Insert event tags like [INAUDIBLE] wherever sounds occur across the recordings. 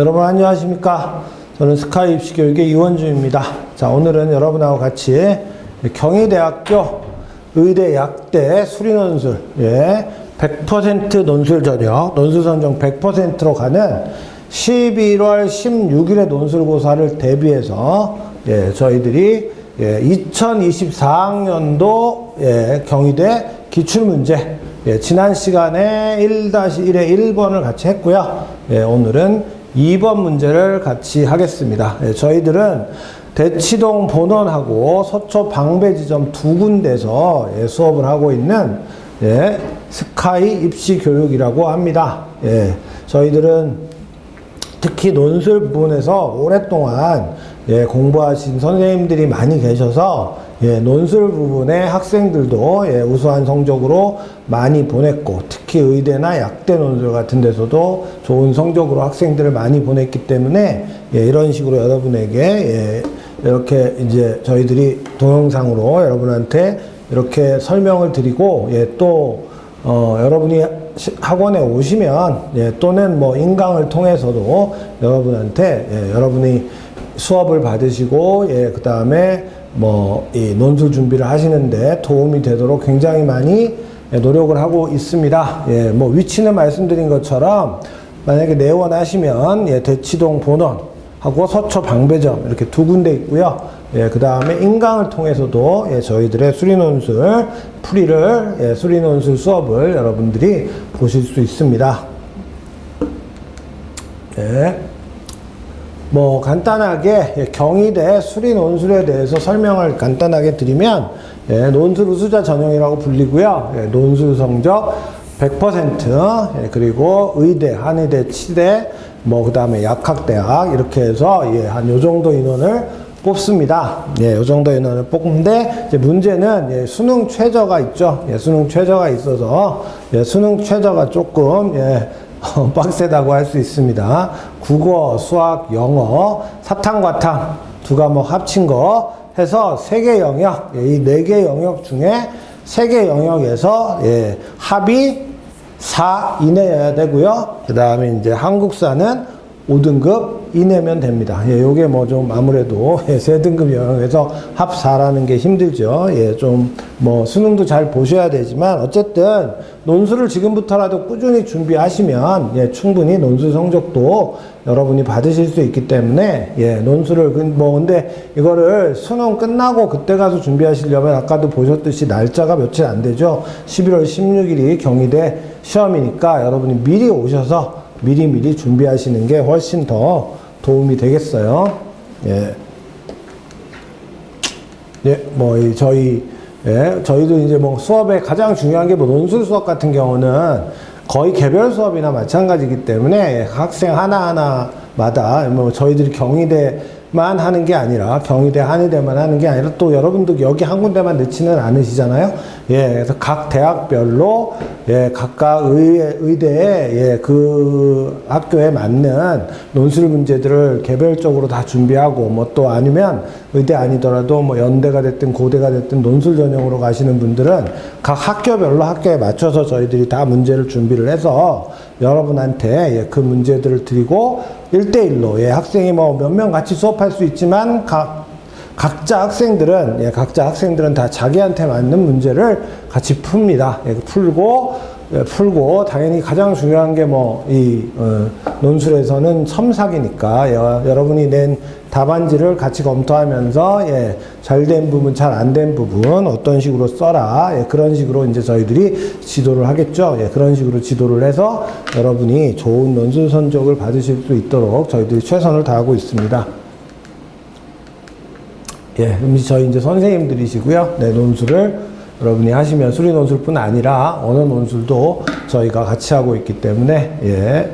여러분 안녕하십니까? 저는 스카이 입시 교육의 이원주입니다. 자, 오늘은 여러분하고 같이 경희대학교 의대 약대 수리논술, 예, 100% 논술 전형, 논술 선정 100%로 가는 11월 16일의 논술고사를 대비해서, 예, 저희들이 예, 2024학년도 예, 경희대 기출문제, 예, 지난 시간에 1-1의 1번을 같이 했고요. 예, 오늘은 2번 문제를 같이 하겠습니다. 예, 저희들은 대치동 본원하고 서초 방배 지점 두 군데서 예, 수업을 하고 있는 예, 스카이 입시 교육이라고 합니다. 예, 저희들은 특히 논술 부분에서 오랫동안 예, 공부하신 선생님들이 많이 계셔서 예, 논술 부분에 학생들도 예, 우수한 성적으로 많이 보냈고 특히 의대나 약대 논술 같은 데서도 좋은 성적으로 학생들을 많이 보냈기 때문에 예, 이런 식으로 여러분에게 예, 이렇게 이제 저희들이 동영상으로 여러분한테 이렇게 설명을 드리고 예, 또 어, 여러분이 시- 학원에 오시면 예, 또는 뭐 인강을 통해서도 여러분한테 예, 여러분이 수업을 받으시고 예, 그 다음에 뭐 이 논술 준비를 하시는데 도움이 되도록 굉장히 많이 예, 노력을 하고 있습니다. 예, 뭐 위치는 말씀드린 것처럼 만약에 내원하시면 예, 대치동 본원 하고 서초 방배점 이렇게 두 군데 있고요. 예, 그 다음에 인강을 통해서도 예, 저희들의 수리논술 풀이를 예, 수리논술 수업을 여러분들이 보실 수 있습니다. 예. 뭐 간단하게 예, 경희대 수리 논술에 대해서 설명을 간단하게 드리면 예, 논술 우수자 전형이라고 불리고요. 예, 논술 성적 100% 예, 그리고 의대, 한의대, 치대, 뭐 그다음에 약학대학 이렇게 해서 예, 한 요 정도 인원을 뽑습니다. 예, 요 정도 인원을 뽑는데 이제 문제는 예, 수능 최저가 있죠. 예, 수능 최저가 있어서 예, 수능 최저가 조금 예, 어, 빡세다고 할 수 있습니다. 국어, 수학, 영어, 사탕과탕 두 과목 합친 거 해서 세 개 영역, 이네 개 영역 중에 세 개 영역에서 예, 합이 4 이내여야 되고요. 그 다음에 이제 한국사는 5등급 이내면 됩니다. 예, 요게 뭐 좀 아무래도 [LAUGHS] 예, 세 등급 영역에서 합 4라는 게 힘들죠. 예, 좀 뭐 수능도 잘 보셔야 되지만 어쨌든 논술을 지금부터라도 꾸준히 준비하시면 예, 충분히 논술 성적도 여러분이 받으실 수 있기 때문에 예, 논술을 그- 뭐 근데 이거를 수능 끝나고 그때 가서 준비하시려면 아까도 보셨듯이 날짜가 며칠 안 되죠. 11월 16일이 경희대 시험이니까 여러분이 미리 오셔서 미리 미리 준비하시는 게 훨씬 더 도움이 되겠어요. 예. 예, 뭐, 이 저희, 예, 저희도 이제 뭐 수업에 가장 중요한 게 뭐 논술 수업 같은 경우는 거의 개별 수업이나 마찬가지이기 때문에 학생 하나하나마다 뭐 저희들이 경희대 만 하는 게 아니라 경희대, 한의대만 하는 게 아니라 또 여러분도 여기 한 군데만 넣지는 않으시잖아요. 예, 그래서 각 대학별로 예, 각각 의, 의대에 예, 그 학교에 맞는 논술 문제들을 개별적으로 다 준비하고 뭐 또 아니면 의대 아니더라도 뭐 연대가 됐든 고대가 됐든 논술 전형으로 가시는 분들은 각 학교별로 학교에 맞춰서 저희들이 다 문제를 준비를 해서 여러분한테 예, 그 문제들을 드리고 일대일로 예, 학생이 뭐 몇 명 같이 수업할 수 있지만 각 각자 학생들은 예, 각자 학생들은 다 자기한테 맞는 문제를 같이 풉니다. 예, 풀고 예, 풀고 당연히 가장 중요한 게 뭐이 어, 논술에서는 첨삭이니까 여, 여러분이 낸 답안지를 같이 검토하면서 예, 잘 된 부분, 잘 안 된 부분 어떤 식으로 써라 예, 그런 식으로 이제 저희들이 지도를 하겠죠. 예, 그런 식으로 지도를 해서 여러분이 좋은 논술 선적을 받으실 수 있도록 저희들이 최선을 다하고 있습니다. 예, 그럼 저희 이제 선생님들이시고요. 네, 논술을 여러분이 하시면 수리 논술뿐 아니라 언어 논술도 저희가 같이 하고 있기 때문에 예.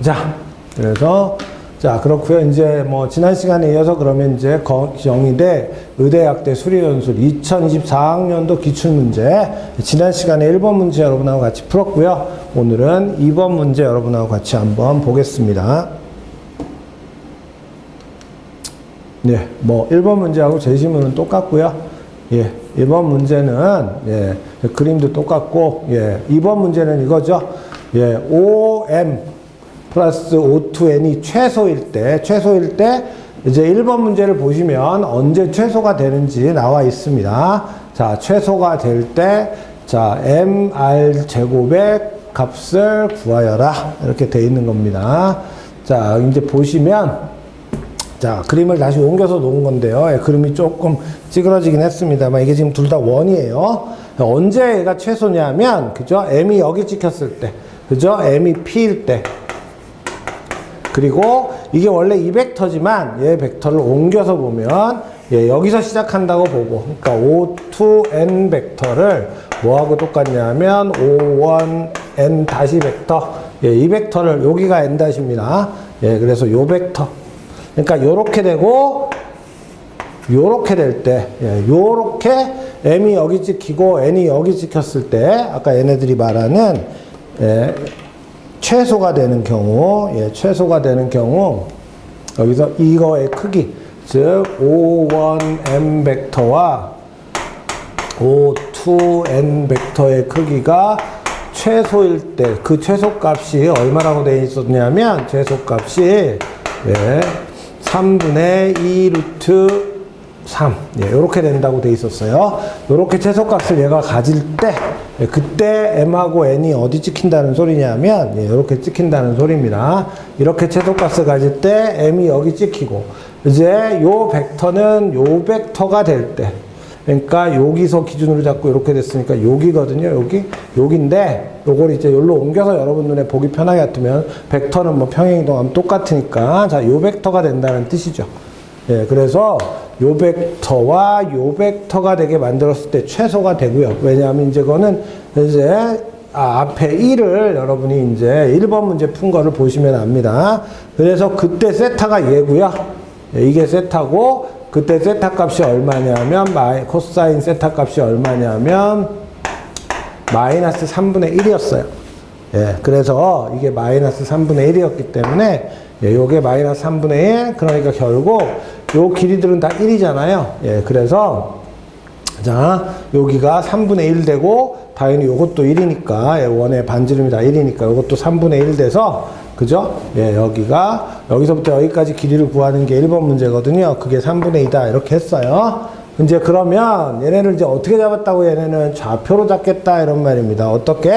자, 그래서 자 그렇고요. 이제 뭐 지난 시간에 이어서 그러면 이제 거- 경희대 의대학대 수리논술 2024학년도 기출문제 지난 시간에 1번 문제 여러분하고 같이 풀었고요. 오늘은 2번 문제 여러분하고 같이 한번 보겠습니다. 네, 뭐 1번 문제하고 제시문은 똑같고요. 예, 1번 문제는 예, 그림도 똑같고 예, 2번 문제는 이거죠. 예, OM 플러스 O2n이 최소일 때, 최소일 때 이제 1번 문제를 보시면 언제 최소가 되는지 나와 있습니다. 자, 최소가 될 때, 자, mr 제곱의 값을 구하여라. 이렇게 돼 있는 겁니다. 자, 이제 보시면, 자, 그림을 다시 옮겨서 놓은 건데요. 예, 그림이 조금 찌그러지긴 했습니다만, 이게 지금 둘 다 원이에요. 언제 얘가 최소냐면, 그죠? m이 여기 찍혔을 때, 그죠? m이 p일 때, 그리고 이게 원래 이 벡터지만 얘 벡터를 옮겨서 보면 예, 여기서 시작한다고 보고 그러니까 O2n 벡터를 뭐하고 똑같냐면 O1n 다시 벡터 예, 이 벡터를 여기가 n 다시입니다. 예, 그래서 요 벡터 그러니까 요렇게 되고 요렇게 될 때, 예, 요렇게 m이 여기 찍히고 n이 여기 찍혔을 때, 아까 얘네들이 말하는, 예, 최소가 되는 경우, 예, 최소가 되는 경우, 여기서 이거의 크기, 즉, O1m 벡터와 O2n 벡터의 크기가 최소일 때, 그 최소값이 얼마라고 되어 있었냐면, 최소값이, 예, 3분의 2 루트 3. 예, 이렇게 된다고 돼 있었어요. 이렇게 최소값을 얘가 가질 때, 예, 그때 m하고 n이 어디 찍힌다는 소리냐면, 예, 이렇게 찍힌다는 소리입니다. 이렇게 최소값을 가질 때 m이 여기 찍히고, 이제 요 벡터는 요 벡터가 될 때, 그러니까 여기서 기준으로 잡고 이렇게 됐으니까 여기거든요. 여기 여기인데 요걸 이제 여기로 옮겨서 여러분 눈에 보기 편하게 같으면 벡터는 뭐 평행이동하면 똑같으니까 자 요 벡터가 된다는 뜻이죠. 예, 그래서 요 벡터와 요 벡터가 되게 만들었을 때 최소가 되고요. 왜냐하면 이제 그거는 이제 아, 앞에 1을 여러분이 이제 1번 문제 푼 거를 보시면 압니다. 그래서 그때 세타가 얘고요. 예, 이게 세타고 그때 세타 값이 얼마냐면 마이, 코사인 세타 값이 얼마냐면 마이너스 3분의 1이었어요. 예, 그래서 이게 마이너스 3분의 1이었기 때문에 예, 요게 마이너스 3분의 1 그러니까 결국 요 길이들은 다 1이잖아요. 예, 그래서 자 여기가 3분의 1 되고 당연히 요것도 1이니까 예, 원의 반지름이 다 1이니까 요것도 3분의 1 돼서 그죠? 예, 여기가 여기서부터 여기까지 길이를 구하는 게 1번 문제거든요. 그게 3분의 2다 이렇게 했어요. 이제 그러면 얘네를 이제 어떻게 잡았다고 얘네는 좌표로 잡겠다 이런 말입니다. 어떻게?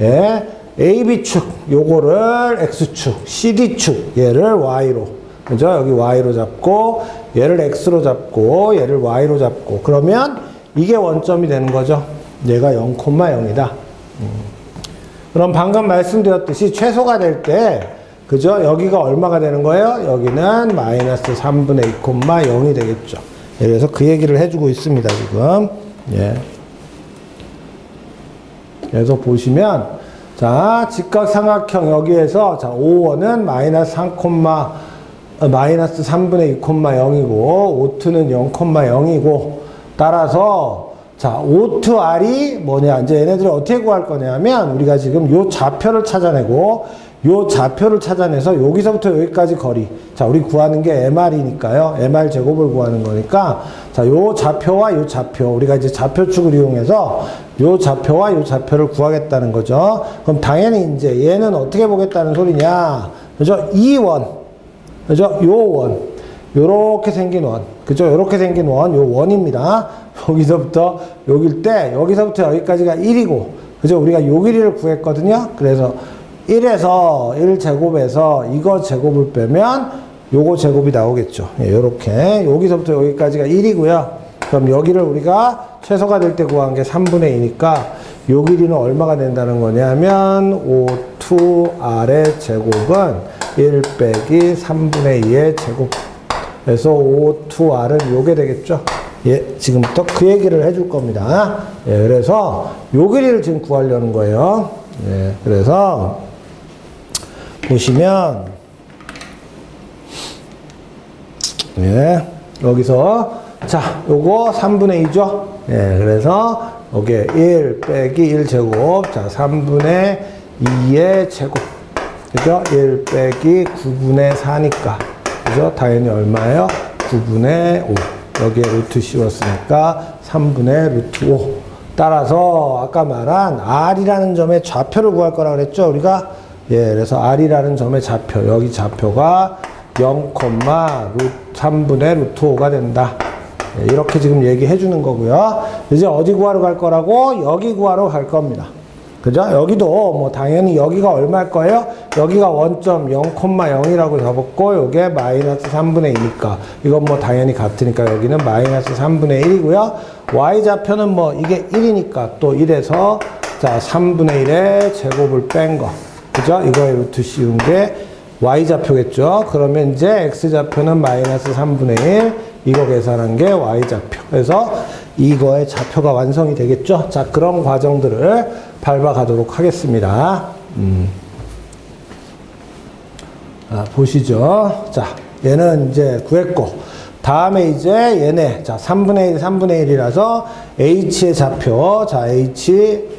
예, AB축 요거를 X축, CD축 얘를 Y로 그죠? 여기 Y로 잡고 얘를 X로 잡고 얘를 Y로 잡고 그러면 이게 원점이 되는 거죠. 얘가 0,0이다. 그럼 방금 말씀드렸듯이 최소가 될 때, 그죠? 여기가 얼마가 되는 거예요? 여기는 마이너스 3분의 2, 0이 되겠죠. 예, 그래서 그 얘기를 해주고 있습니다, 지금. 예. 그래서 보시면, 자, 직각삼각형 여기에서, 자, 5원은 마이너스 3, 어, 마이너스 3분의 2, 0이고, 5트는 0,0이고, 따라서, 자, O2R이 뭐냐. 이제 얘네들이 어떻게 구할 거냐면, 우리가 지금 요 좌표를 찾아내고, 요 좌표를 찾아내서 여기서부터 여기까지 거리. 자, 우리 구하는 게 MR이니까요. MR 제곱을 구하는 거니까, 자, 요 좌표와 요 좌표. 우리가 이제 좌표축을 이용해서 요 좌표와 요 좌표를 구하겠다는 거죠. 그럼 당연히 이제 얘는 어떻게 보겠다는 소리냐. 그죠? 이 원. 그죠? 요 원. 요렇게 생긴 원. 그죠? 요렇게 생긴 원. 요 원입니다. 여기서부터 여길 때 여기서부터 여기까지가 1이고 그죠? 우리가 요 길이를 구했거든요. 그래서 1에서 1제곱에서 이거 제곱을 빼면 요거 제곱이 나오겠죠. 예, 요렇게 여기서부터 여기까지가 1이고요. 그럼 여기를 우리가 최소가 될 때 구한 게 3분의 2니까 요 길이는 얼마가 된다는 거냐면 5,2r의 제곱은 1 빼기 3분의 2의 제곱 그래서 5,2r은 요게 되겠죠. 예, 지금부터 그 얘기를 해줄 겁니다. 예, 그래서 요 길이를 지금 구하려는 거예요. 예, 그래서 보시면 예, 여기서 자, 요거 3분의 2죠. 예, 그래서 여기에 1 빼기 1 제곱. 자, 3분의 2의 제곱. 그죠? 1 빼기 9분의 4니까. 그죠? 당연히 얼마예요? 9분의 5. 여기에 루트 씌웠으니까 3분의 루트 5. 따라서 아까 말한 R이라는 점의 좌표를 구할 거라 그랬죠? 우리가 예, 그래서 R이라는 점의 좌표, 여기 좌표가 0, 루트 3분의 루트 5가 된다. 예, 이렇게 지금 얘기해 주는 거고요. 이제 어디 구하러 갈 거라고? 여기 구하러 갈 겁니다. 그죠? 여기도 뭐 당연히 여기가 얼마일 거예요? 여기가 원점 0,0이라고 잡았고 요게 마이너스 3분의 2니까 이건 뭐 당연히 같으니까 여기는 마이너스 3분의 1이고요. y 좌표는 뭐 이게 1이니까 또 1에서 자 3분의 1의 제곱을 뺀 거. 그죠? 이거의 루트 씌운 게 y 좌표겠죠? 그러면 이제 x 좌표는 마이너스 3분의 1 이거 계산한 게 y 좌표. 그래서 이거의 좌표가 완성이 되겠죠? 자, 그런 과정들을 밟아가도록 하겠습니다. 음. 아, 보시죠. 자, 얘는 이제 구했고, 다음에 이제 얘네, 자, 3분의 1, 3분의 1이라서 h의 좌표, 자, h,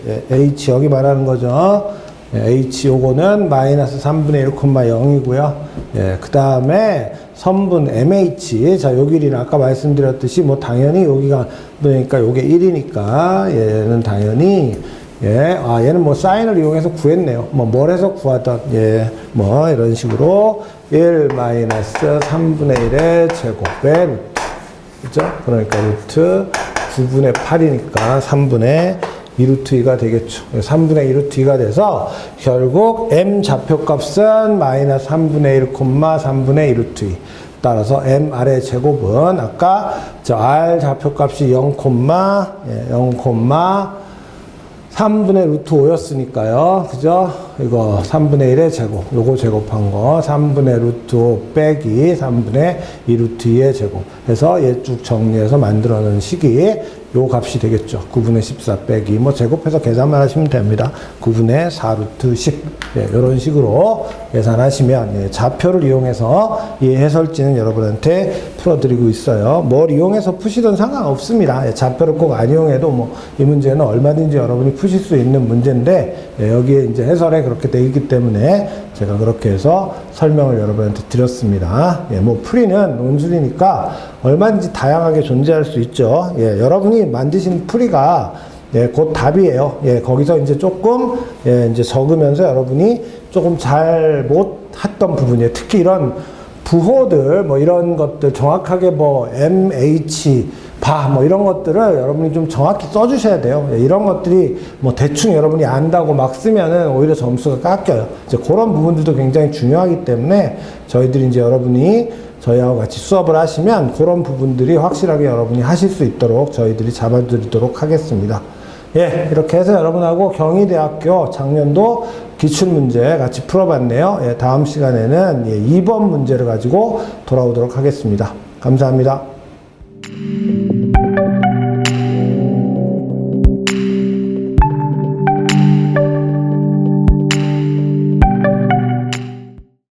예, h 여기 말하는 거죠. 예, h 요거는 마이너스 3분의 1,0이고요. 예, 그 다음에 선분 mh, 자, 요 길이는 아까 말씀드렸듯이 뭐 당연히 여기가 그러니까 요게 1이니까 얘는 당연히 예, 아, 얘는 뭐 사인을 이용해서 구했네요. 뭐, 뭘 해서 구하던, 예, 뭐, 이런 식으로 1 마이너스 3분의 1의 제곱의 루트. 그죠? 그러니까 루트 9분의 8이니까 3분의 2루트 2가 되겠죠. 3분의 2루트 2가 돼서 결국 m 좌표 값은 마이너스 3분의 1, 3분의 2루트 2. 따라서 m 아래 제곱은 아까 저 r 좌표 값이 0, 예, 0, 3분의 루트 5였으니까요. 그죠? 이거 3분의 1의 제곱. 요거 제곱한 거. 3분의 루트 5 빼기 3분의 2 루트 2의 제곱. 해서 얘 쭉 정리해서 만들어 놓은 식이 요 값이 되겠죠. 9분의 14 빼기. 뭐 제곱해서 계산만 하시면 됩니다. 9분의 4 루트 10. 예, 이런 식으로 계산하시면 예, 좌표를 이용해서 이 해설지는 여러분한테 풀어드리고 있어요. 뭘 이용해서 푸시든 상관없습니다. 예, 좌표를 꼭 안 이용해도 뭐 이 문제는 얼마든지 여러분이 푸실 수 있는 문제인데 예, 여기에 이제 해설에 그렇게 되어 있기 때문에 제가 그렇게 해서 설명을 여러분한테 드렸습니다. 예, 뭐 풀이는 논술이니까 얼마든지 다양하게 존재할 수 있죠. 예, 여러분 이 만드신 풀이가 예, 곧 답이에요. 예, 거기서 이제 조금, 예, 이제 적으면서 여러분이 조금 잘 못 했던 부분이에요. 특히 이런 부호들, 뭐 이런 것들 정확하게 뭐 MH, 바, 뭐 이런 것들을 여러분이 좀 정확히 써주셔야 돼요. 예, 이런 것들이 뭐 대충 여러분이 안다고 막 쓰면은 오히려 점수가 깎여요. 이제 그런 부분들도 굉장히 중요하기 때문에 저희들이 이제 여러분이 저희하고 같이 수업을 하시면 그런 부분들이 확실하게 여러분이 하실 수 있도록 저희들이 잡아드리도록 하겠습니다. 예, 이렇게 해서 여러분하고 경희대학교 작년도 기출문제 같이 풀어봤네요. 예, 다음 시간에는 예, 2번 문제를 가지고 돌아오도록 하겠습니다. 감사합니다.